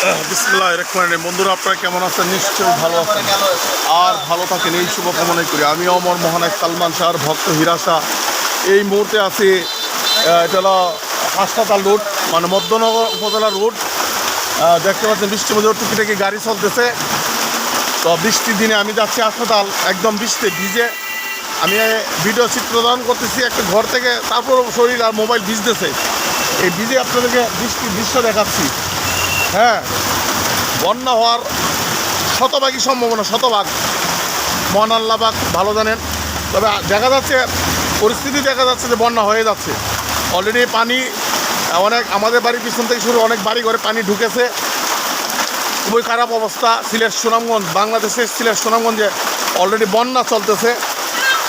বিসমুল্লাহ রহমান বন্ধুরা, আপনারা কেমন আছেন? নিশ্চয়ই ভালো আছেন। আর ভালো থাকেন, এই শুভকামনাই করি। আমি অমর মহানায়ক সালমান শাহর ভক্ত হীরা শাহ। এই মুহূর্তে আছি এটা হলো হাসপাতাল রোড মানে মধ্যনগর উপজেলা রোড। দেখতে পাচ্ছেন বৃষ্টির মধ্যে টুকিটাকি গাড়ি চলতেছে। তো বৃষ্টির দিনে আমি যাচ্ছি হাসপাতাল, একদম বৃষ্টি ভিজে। আমি ভিডিও চিত্র ধারণ করতেছি একটা ঘর থেকে, তারপর শরীর আর মোবাইল ভিজতেছে। এই ভিজে আপনাদেরকে বৃষ্টির দৃশ্য দেখাচ্ছি। হ্যাঁ। বন্যা হওয়ার শতভাগই সম্ভাবনা, শতভাগ। মহান আল্লাহবাগ ভালো জানেন। তবে দেখা যাচ্ছে, পরিস্থিতি দেখা যাচ্ছে যে বন্যা হয়ে যাচ্ছে। অলরেডি পানি, অনেক আমাদের বাড়ির পিছন থেকে শুরু অনেক বাড়ি ঘরে পানি ঢুকেছে। খুবই খারাপ অবস্থা। সিলেট সুনামগঞ্জ, বাংলাদেশের সিলেট সুনামগঞ্জে অলরেডি বন্যা চলতেছে।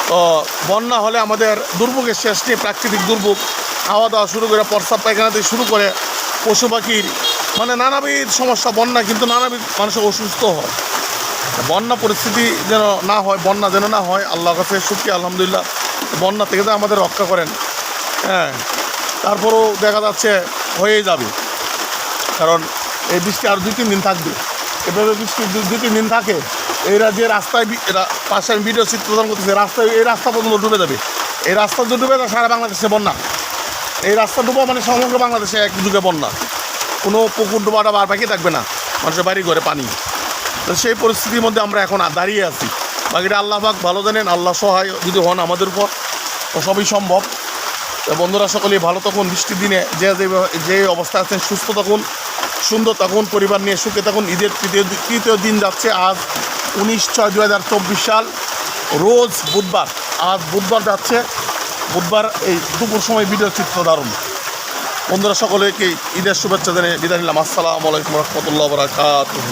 তো বন্যা হলে আমাদের দুর্ভোগের শেষ নেই, প্রাকৃতিক দুর্ভোগ। খাওয়া দাওয়া শুরু করে প্রস্রাব পায়খানা থেকে শুরু করে পশু পাখির মানে নানাবিধ সমস্যা, বন্যা, কিন্তু নানাবিধ মানুষের অসুস্থ হয়। বন্যা পরিস্থিতি যেন না হয়, বন্যা যেন না হয় আল্লাহ কাছে সুখী আলহামদুলিল্লাহ, বন্যা থেকে তো আমাদের রক্ষা করেন হ্যাঁ তারপরেও দেখা যাচ্ছে হয়েই যাবে। কারণ এই বৃষ্টি আর দুই তিন দিন থাকবে। এভাবে বৃষ্টি দুই তিন দিন থাকে, এরা যে রাস্তায় পাশে আমি ভিডিও চিত্র প্রদান করতেছে, রাস্তায়, এই রাস্তা পর্যন্ত ডুবে যাবে। এই রাস্তা যদি ডুবে সারা বাংলাদেশে বন্যা। এই রাস্তা ডুবা মানে সমগ্র বাংলাদেশে এক যুগে বন্যা। কোনো পুকুর ডোবাটা বার পাখি থাকবে না। মানুষের বাড়ি, ঘরে পানি। তো সেই পরিস্থিতির মধ্যে আমরা এখন দাঁড়িয়ে আছি। বাকিটা আল্লাহ পাক ভালো জানেন, আল্লাহ সহায় যদি হন আমাদের উপর, তো সবই সম্ভব। তো বন্ধুরা, সকলেই ভালো থাকুন, বৃষ্টির দিনে যে যে অবস্থায় আছেন, সুস্থ থাকুন, সুন্দর থাকুন, পরিবার নিয়ে সুখে থাকুন। ঈদের তৃতীয় তৃতীয় দিন যাচ্ছে আজ উনিশ ছয় দু হাজার চব্বিশ সাল, রোজ বুধবার। আজ বুধবার যাচ্ছে, বুধবার এই দুপুর সময় ভিডিও চিত্র দারুণ বন্ধুরা সকলেকে ঈদের শুভেচ্ছা জানিয়ে বিদায় নিলাম। আসসালামু আলাইকুম রহমতুল্লাহ বরাকাতুহ।